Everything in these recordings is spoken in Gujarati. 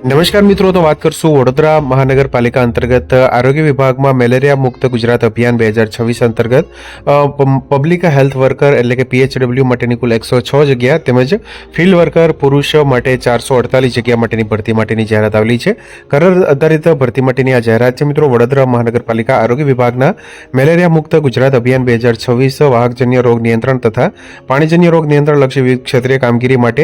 નમસ્કાર મિત્રો, તો વાત કરશું વડોદરા મહાનગરપાલિકા અંતર્ગત આરોગ્ય વિભાગમાં મેલેરિયા મુક્ત ગુજરાત અભિયાન બે હજાર છવ્વીસ અંતર્ગત પબ્લિક હેલ્થ વર્કર એટલે કે પીએચડબલ્યુ માટેની કુલ એકસો છ જગ્યા તેમજ ફિલ્ડ વર્કર પુરુષ માટે ચારસો અડતાલીસ જગ્યા માટેની ભરતી માટેની જાહેરાત આવેલી છે. કરાર આધારિત ભરતી માટેની આ જાહેરાત છે મિત્રો, વડોદરા મહાનગરપાલિકા આરોગ્ય વિભાગના મેલેરિયા મુક્ત ગુજરાત અભિયાન બે હજાર છવ્વીસ વાહકજન્ય રોગ નિયંત્રણ તથા પાણીજન્ય રોગ નિયંત્રણ લક્ષી વિવિધ ક્ષેત્રીય કામગીરી માટે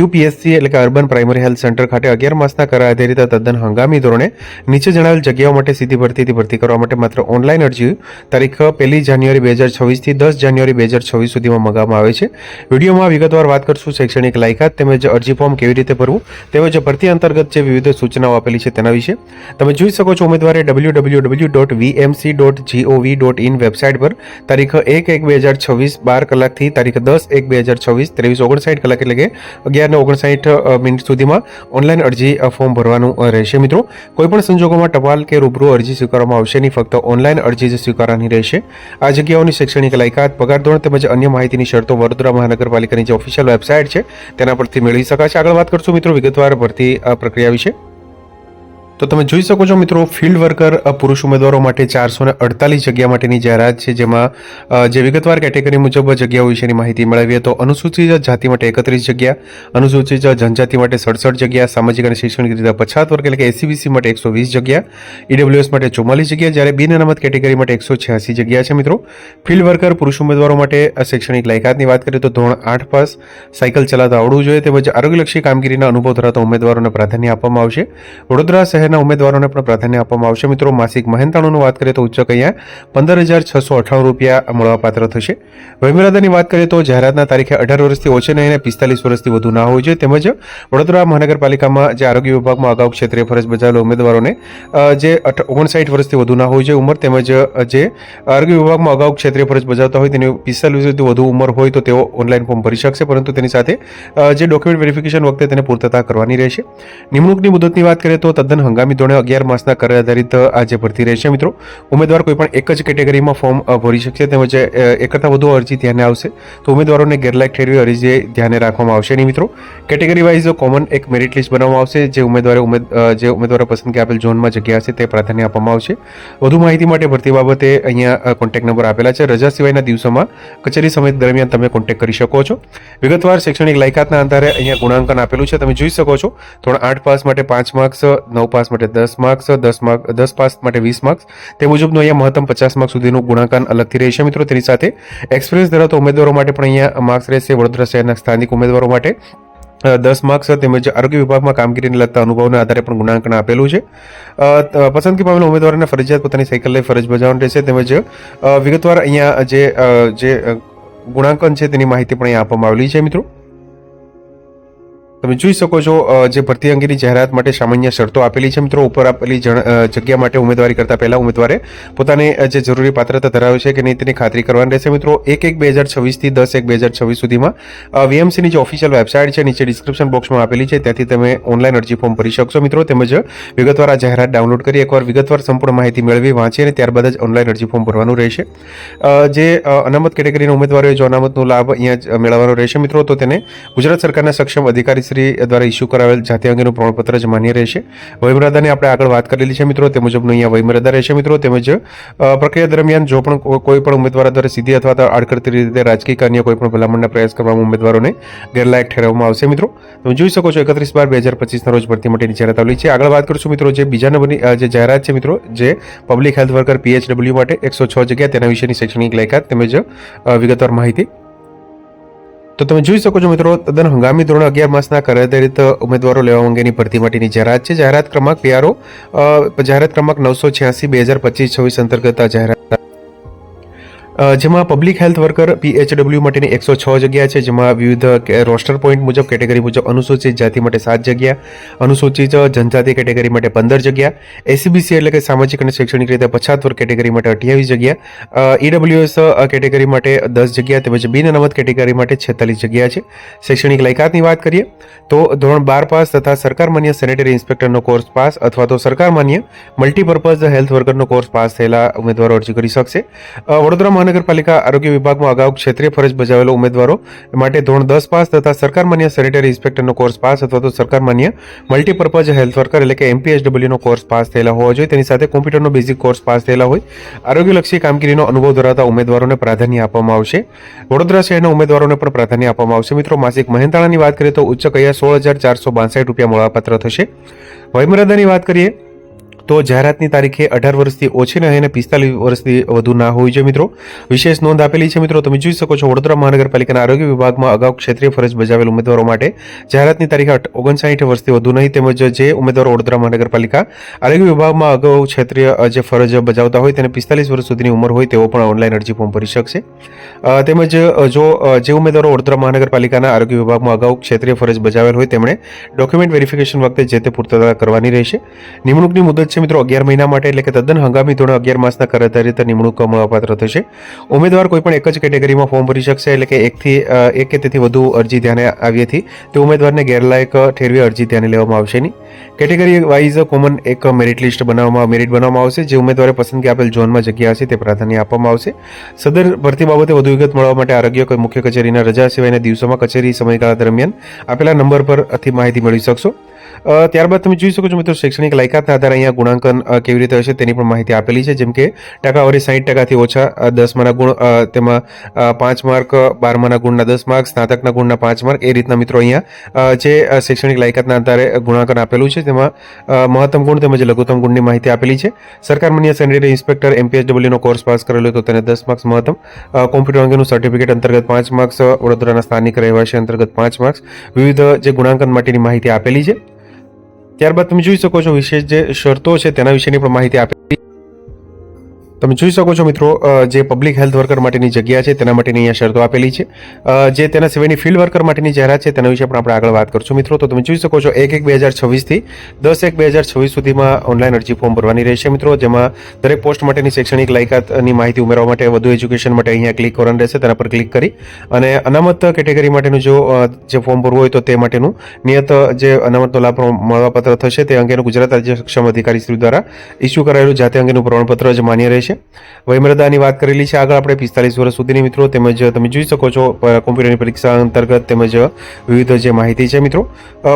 યુપીએસસી એટલે કે અર્બન પ્રાઇમરી હેલ્થ સેન્ટર ખાતે અગિયાર માસના કરાર આધારિત તદ્દન હંગામી ધોરણે નીચે જણાવેલ જગ્યાઓ માટે સીધી ભરતીથી ભરતી કરવા માટે માત્ર ઓનલાઈન અરજી તારીખ પહેલી જાન્યુઆરી બે હજાર છવ્વીસથી દસ જાન્યુઆરી બે હજાર છવ્વીસ સુધીમાં મંગાવવામાં આવે છે. વિડીયોમાં વિગતવાર વાત કરશું શૈક્ષણિક લાયકાત તેમજ અરજી ફોર્મ કેવી રીતે ભરવું તેમજ ભરતી અંતર્ગત જે વિવિધ સૂચનાઓ આપેલી છે તેના વિશે. તમે જોઈ શકો છો ઉમેદવારે W W W dot VMC dot GOV dot in website પર તારીખ એક એક બે હજાર છવ્વીસ બાર કલાકથી તારીખ દસ એક બે હજાર છવ્વીસ ત્રેવીસ ઓગણસાઠ કલાક એટલે કે અગિયાર ને ઓગણસાઠ મિનિટ સુધીમાં ઓનલાઈન અરજી અ, ફોર્મ ભરવાનું રહેશે. મિત્રો કોઈપણ સંજોગોમાં ટપાલ કે રૂબરૂ અરજી સ્વીકારવામાં આવશે નહીં ફક્ત ઓનલાઈન અરજી જ સ્વીકારવાની રહેશે. આ જગ્યાઓની શૈક્ષણિક લાયકાત પગાર ધોરણ તેમજ અન્ય માહિતીની શરતો વડોદરા મહાનગરપાલિકાની જે ઓફિશિયલ વેબસાઇટ છે તેના પરથી મેળવી શકાશે. આગળ વાત કરશું મિત્રો વિગતવાર ભરતી પ્રક્રિયા વિશે. તો તમે જોઈ શકો છો મિત્રો ફિલ્ડ વર્કર પુરુષ ઉમેદવારો માટે ચારસો ને અડતાલીસ જગ્યા માટેની જાહેરાત છે, જેમાં જે વિગતવાર કેટેગરી મુજબ જગ્યાઓ વિશેની માહિતી મેળવીએ તો અનુસૂચિત જાતિ માટે એકત્રીસ જગ્યા, અનુસૂચિત જનજાતિ માટે સડસઠ જગ્યા, સામાજિક અને શૈક્ષણિક રીતે પછાત વર્ગ એટલે કે એસીબીસી માટે એકસો વીસ જગ્યા ઈડબ્લ્યુએસ માટે ચુમ્માલીસ જગ્યા, જ્યારે બિન અનામત કેટેગરી માટે એકસો છ્યાસી જગ્યા છે મિત્રો. ફિલ્ડ વર્કર પુરુષ ઉમેદવારો માટે શૈક્ષણિક લાયકાતની વાત કરીએ તો ધોરણ આઠ પાસ, સાયકલ ચલાવતા આવડવું જોઈએ, તેમજ આરોગ્યલક્ષી કામગીરીના અનુભવ ધરાવતા ઉમેદવારોને પ્રાધાન્ય આપવામાં આવશે. વડોદરા શહેરના ઉમેદવારોને પણ પ્રાધાન્ય આપવામાં આવશે. મિત્રો, માસિક મહેનતાણુની વાત કરીએ તો ઉચ્ચક અહીંયા પંદર હજાર છસો અઠાણું રૂપિયા મળવાપાત્ર થશે. વયમર્યાદાની વાત કરીએ તો જાહેરાતના તારીખે અઢાર વર્ષથી ઓછી નહીં અને પિસ્તાલીસ વર્ષથી વધુ ના હોવું જોઈએ તેમજ વડોદરા મહાનગરપાલિકામાં જે આરોગ્ય વિભાગમાં અગાઉ ક્ષેત્રે ફરજ બજાવેલા ઉમેદવારોને જે ઓગણસાઠ વર્ષથી વધુ ના હોવી જોઈએ ઉંમર, તેમજ જે આરોગ્ય વિભાગમાં અગાઉ ક્ષેત્રીય ફરજ બજાવતા હોય તેની પિસ્તાલીસ વર્ષથી વધુ ઉંમર હોય તો તેઓ ઓનલાઈન ફોર્મ ભરી શકશે. પરંતુ તેની સાથે જે ડોક્યુમેન્ટ વેરિફિકેશન વખતે તેને પૂર્તતા કરવાની રહેશે. નિમણૂકની મુદતની વાત કરીએ તો તદ્દન હંગામી ધોરણે અગિયાર માસના કર આધારિત આ ભરતી રહેશે. મિત્રો, ઉમેદવાર કોઈ પણ એક જ કેટેગરીમાં ફોર્મ ભરી શકશે તેમજ એક કરતાં વધુ અરજી ધ્યાને આવશે. તો ઉમેદવારોને ગેરલાયક ઠેરવી અરજી ધ્યાને રાખવામાં આવશે નહીં, મિત્રો. કેટેગરી વાઇઝ કોમન એક મેરિટ લિસ્ટ બનાવવામાં આવશે, જે ઉમેદવારે ઉમેદ જે ઉમેદવારો પસંદગી આપેલ ઝોનમાં જગ્યા હશે તે પ્રાધાન્ય આપવામાં આવશે. વધુ માહિતી માટે ભરતી બાબતે અહીંયા કોન્ટેક્ટ નંબર આપેલા છે. રજા સિવાયના દિવસોમાં કચેરી સમય દરમિયાન તમે કોન્ટેક્ટ કરી શકો છો. વિગતવાર શૈક્ષણિક લાયકાતના આધારે અહીંયા ગુણાંકન આપેલું છે. તમે જોઈ શકો છો. ધોરણ આઠ પાસ માટે પાંચ માર્ક્સ, નવ પાસ માટે દસ માર્ક્સ દસ માર્ક દસ પાસ માટે વીસ માર્ક્સ તે મુજબનું અહીંયા મહત્તમ પચાસ માર્ક સુધીનું ગુણાંકન અલગથી રહેશે. મિત્રો, તેની સાથે એક્સપિરિયન્સ ધરાવતા ઉમેદવારો માટે પણ અહીંયા માર્ક્સ રહેશે વડોદરા શહેરના સ્થાનિક ઉમેદવારો માટે. દસ માર્ક્સ તેમજ આરોગ્ય વિભાગમાં કામગીરીને લગતા અનુભવના આધારે પણ ગુણાંકન આપેલું છે. પસંદગી પામેલા ઉમેદવારોને ફરજિયાત પોતાની સાયકલ લઈ ફરજ બજાવવાની રહેશે. તેમજ વિગતવાર અહીંયા જે જે ગુણાંકન છે તેની માહિતી પણ અહીંયા આપવામાં આવેલી છે, મિત્રો. તમે જોઈ શકો છો જે ભરતી અંગેની જાહેરાત માટે સામાન્ય શરતો આપેલી છે. મિત્રો, ઉપર આપેલી જગ્યા માટે ઉમેદવારી કરતા પહેલા ઉમેદવારે પોતાને જે જરૂરી પાત્રતા ધરાવે છે કે નહીં તેની ખાતરી કરવાની રહેશે. મિત્રો, એક એક બે હજાર છવ્વીસથી દસ એક બે હજાર છવ્વીસ સુધીમાં વીએમસીની જે ઓફિશિયલ વેબસાઇટ છે, નીચે ડિસ્ક્રિપ્શન બોક્સમાં આપેલી છે, ત્યાંથી તમે ઓનલાઈન અરજી ફોર્મ ભરી શકશો. મિત્રો, તેમજ વિગતવાર આ જાહેરાત ડાઉનલોડ કરી એકવાર વિગતવાર સંપૂર્ણ માહિતી મેળવી વાંચી અને ત્યારબાદ જ ઓનલાઈન અરજી ફોર્મ ભરવાનું રહેશે. જે અનામત કેટેગરીના ઉમેદવારોએ જો અનામતનો લાભ અહીંયા મેળવવાનો રહેશે. મિત્રો, તો તેને ગુજરાત સરકારના સક્ષમ અધિકારી શ્રી દ્વારા ઇસ્યુ કરાવેલ જાતિ અંગેનું પ્રમાણપત્ર જ માન્ય રહેશે. વયમર્યાદાની આપણે આગળ વાત કરેલી છે મિત્રો. તે મુજબનું અહીંયા વયમર્યાદા રહેશે મિત્રો. તેમજ પ્રક્રિયા દરમિયાન જો પણ કોઈ પણ ઉમેદવાર દ્વારા સીધી અથવા તો આડકરતી રીતે રાજકીય કાર્ય કોઈ પણ ભલામણના પ્રયાસ કરવામાં ઉમેદવારોને ગેરલાયક ઠેરવવામાં આવશે મિત્રો. તમે જોઈ શકો છો એકત્રીસ બાર બે હજાર પચીસના રોજ ભરતી માટેની જાહેરાત આવેલી છે. આગળ વાત કરશું મિત્રો જે બીજા નંબરની જે જાહેરાત છે મિત્રો, જે પબ્લિક હેલ્થ વર્કર પીએચડબલ્યુ માટે એકસો છ જગ્યા તેના વિશેની શૈક્ષણિક લાયકાત તેમજ વિગતવાર માહિતી તો તમે જોઈ શકો છો મિત્રો, તદ્દન હંગામી ધોરણ અગિયાર માસના કરાધારિત ઉમેદવારો લેવા અંગેની ભરતી માટેની જાહેરાત છે. જાહેરાત ક્રમાંક પીઆરઓ જાહેરાત ક્રમાંક નવસો છ્યાસી, બે હજાર પચીસ, છવ્વીસ અંતર્ગત આ જાહેરાત જેમાં પબ્લિક હેલ્થ વર્કર પીએચડબલ્યુ માટેની એકસો છ જગ્યા છે, જેમાં વિવિધ રોસ્ટર પોઈન્ટ મુજબ કેટેગરી મુજબ અનુસૂચિત જાતિ માટે સાત જગ્યા, અનુસૂચિત જનજાતિ કેટેગરી માટે પંદર જગ્યા એસીબીસી એટલે કે સામાજિક અને શૈક્ષણિક રીતે પછાત વર્ગ કેટેગરી માટે અઠ્યાવીસ જગ્યા ઈડબ્લ્યુએસ કેટેગરી માટે દસ જગ્યા તેમજ બિન અનામત કેટેગરી માટે છેતાલીસ જગ્યા છે. શૈક્ષણિક લાયકાતની વાત કરીએ, તો ધોરણ બાર પાસ તથા સરકાર માન્ય સેનેટરી ઇન્સ્પેક્ટરનો કોર્સ પાસ અથવા તો સરકાર માન્ય મલ્ટીપર્પઝ હેલ્થ વર્કરનો કોર્સ પાસ થયેલા ઉમેદવારો અરજી કરી શકશે. વડોદરા મહાનગરપાલિકા આરોગ્ય વિભાગમાં અગાઉ ક્ષેત્રીય ફરજ બજાવેલા ઉમેદવારો માટે ધોરણ દસ પાસ તથા સરકાર માન્ય સેનેટરી ઇન્સ્પેક્ટરનો કોર્સ પાસ અથવા તો સરકાર માન્ય મલ્ટીપર્પઝ હેલ્થ વર્કર એટલે કે એમપીએચડબલ્યુનો કોર્સ પાસ થયેલા હોવા જોઈએ. તેની સાથે કોમ્પ્યુટરનો બેઝિક કોર્સ પાસ થયેલા હોય. આરોગ્યલક્ષી કામગીરીનો અનુભવ ધરાવતા ઉમેદવારોને પ્રાધાન્ય આપવામાં આવશે. વડોદરા શહેરના ઉમેદવારોને પણ પ્રાધાન્ય આપવામાં આવશે. મિત્રો, માસિક મહેનતાણાની વાત કરીએ તો ઉચ્ચ કયા સોળ હજાર ચારસો બાસઠ રૂપિયા મળવાપાત્ર થશે. વયમર્યાદાની વાત કરીએ તો જાહેરાતની તારીખે અઢાર વર્ષથી ઓછી નહીં અને પિસ્તાલીસ વર્ષથી વધુ ના હોવી જોઈએ મિત્રો. વિશેષ નોંધ આપેલી છે મિત્રો, તમે જોઈ શકો છો વડોદરા મહાનગરપાલિકાના આરોગ્ય વિભાગમાં અગાઉ ક્ષેત્રીય ફરજ બજાવેલ ઉમેદવારો માટે જાહેરાતની તારીખે ઓગણસાઠ વર્ષથી વધુ નહીં તેમજ જે ઉમેદવારો વડોદરા મહાનગરપાલિકા આરોગ્ય વિભાગમાં અગાઉ ક્ષેત્રીય જે ફરજ બજાવતા હોય તેને પિસ્તાલીસ વર્ષ સુધીની ઉંમર હોય તેઓ પણ ઓનલાઈન અરજી ફોર્મ ભરી શકશે. તેમજ જો જે ઉમેદવારો વડોદરા મહાનગરપાલિકાના આરોગ્ય વિભાગમાં અગાઉ ક્ષેત્રીય ફરજ બજાવેલ હોય તેમણે ડોક્યુમેન્ટ વેરિફિકેશન વખતે જે તે પૂર્તતા કરવાની રહેશે. નિમણૂકની મુદત છે મિત્રો, અગિયાર મહિના માટે એટલે કે તદ્દન હંગામી ધોરણે અગિયાર માસના કર આધારિત નિમણૂક મળવાપાત્ર થશે. ઉમેદવાર કોઈ પણ એક જ કેટેગરીમાં ફોર્મ ભરી શકશે એટલે કે એકથી એક કે તેથી વધુ અરજી ધ્યાને આવી હતી તે ઉમેદવારને ગેરલાયક ઠેરવી અરજી ધ્યાને લેવામાં આવશે નહીં. કેટેગરી વાઇઝ કોમન એક મેરિટ લિસ્ટ બનાવવામાં મેરિટ બનાવવામાં આવશે. જે ઉમેદવારે પસંદગી આપેલ ઝોનમાં જગ્યા હશે તે પ્રાધાન્ય આપવામાં આવશે. સદર ભરતી બાબતે વધુ વિગત મળવા માટે આરોગ્ય કોઈ મુખ્ય કચેરીના રજા સિવાયના દિવસોમાં કચેરી સમયગાળા દરમિયાન આપેલા નંબર પરથી માહિતી મેળવી શકશો. ત્યારબાદ તમે જોઈ શકો છો મિત્રો, શૈક્ષણિક લાયકાતના આધારે અહીંયા ગુણાંકન કેવી રીતે હશે તેની પણ માહિતી આપેલી છે. જેમ કે ટકાવારી સાહીઠ ટકાથી ઓછા દસમાના ગુણ તેમાં પાંચ માર્ક બારમાના ગુણના દસ માર્ક, સ્નાતકના ગુણના પાંચ માર્ક, એ રીતના મિત્રો અહીંયા જે શૈક્ષણિક લાયકાતના આધારે ગુણાંકન આપેલું છે, તેમાં મહત્તમ ગુણ તેમજ લઘુત્તમ ગુણની માહિતી આપેલી છે. સરકાર માન્ય સેનેટરી ઇન્સ્પેક્ટર એમપીએચડબલ્યુનો કોર્સ પાસ કરેલો તો તેને દસ માર્ક્સ મહત્તમ કોમ્પ્યુટર અંગેનું સર્ટિફિકેટ અંતર્ગત પાંચ માર્ક્સ વડોદરાના સ્થાનિક રહેવાસી અંતર્ગત પાંચ માર્ક્સ, વિવિધ જે ગુણાંકન માટેની માહિતી આપેલી છે. ત્યારબાદ તમે જોઈ શકો છો વિશેષ જે શરતો છે તેના વિશેની પણ માહિતી આપેલી તમે જોઈ શકો છો મિત્રો જે પબ્લિક હેલ્થ વર્કર માટેની જગ્યા છે, તેના માટેની અહીંયા શરતો આપેલી છે. જે તેના સિવાયની ફિલ્ડ વર્કર માટેની જાહેરાત છે, તેના વિશે પણ આપણે આગળ વાત કરશું મિત્રો. તો તમે જોઈ શકો છો, એક એક બે હજાર છવ્વીસથી દસ એક બે હજાર છવ્વીસ સુધીમાં ઓનલાઈન અરજી ફોર્મ ભરવાની રહેશે મિત્રો, જેમાં દરેક પોસ્ટ માટેની શૈક્ષણિક લાયકાતની માહિતી ઉમેરવા માટે વધુ એજ્યુકેશન માટે અહીંયા ક્લિક કરવાનું રહેશે, તેના પર ક્લિક કરી અને અનામત કેટેગરી માટેનું જો જે ફોર્મ ભરવું હોય તો તે માટેનું નિયત, જે અનામતનો લાભ મળવાપાત્ર થશે. તે અંગેનું ગુજરાત રાજ્ય સક્ષમ અધિકારી શ્રી દ્વારા ઇસ્યુ કરાયેલું, જાતે અંગેનું પ્રમાણપત્ર જ માન્ય રહેશે. વયમર્યાદાની વાત કરેલી છે આગળ આપણે પિસ્તાલીસ વર્ષ સુધીની મિત્રો તેમજ તમે જોઈ શકો છો કોમ્પ્યુટરની પરીક્ષા અંતર્ગત તેમજ વિવિધ જે માહિતી છે મિત્રો.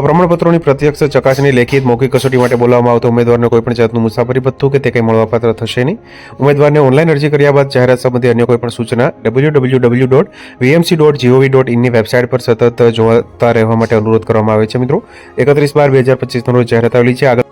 પ્રમાણપત્રોની પ્રત્યક્ષ ચકાસણી, લેખિત મૌખિક કસોટી માટે બોલાવવામાં આવતો ઉમેદવારને કોઈપણ જાતનું મુસાફરી ભથ્થું કે તે કંઈ મળવાપાત્ર થશે નહીં. ઉમેદવારને ઓનલાઈન અરજી કર્યા બાદ જાહેરાત સંબંધી અન્ય કોઈ પણ સૂચના W W W dot VMC dot GOV dot ઇનની website પર સતત જોતા રહેવા માટે અનુરોધ કરવામાં આવે છે મિત્રો. એકત્રીસ બાર બે હજાર પચીસનો રોજ જાહેરાત આવેલી છે. આગળ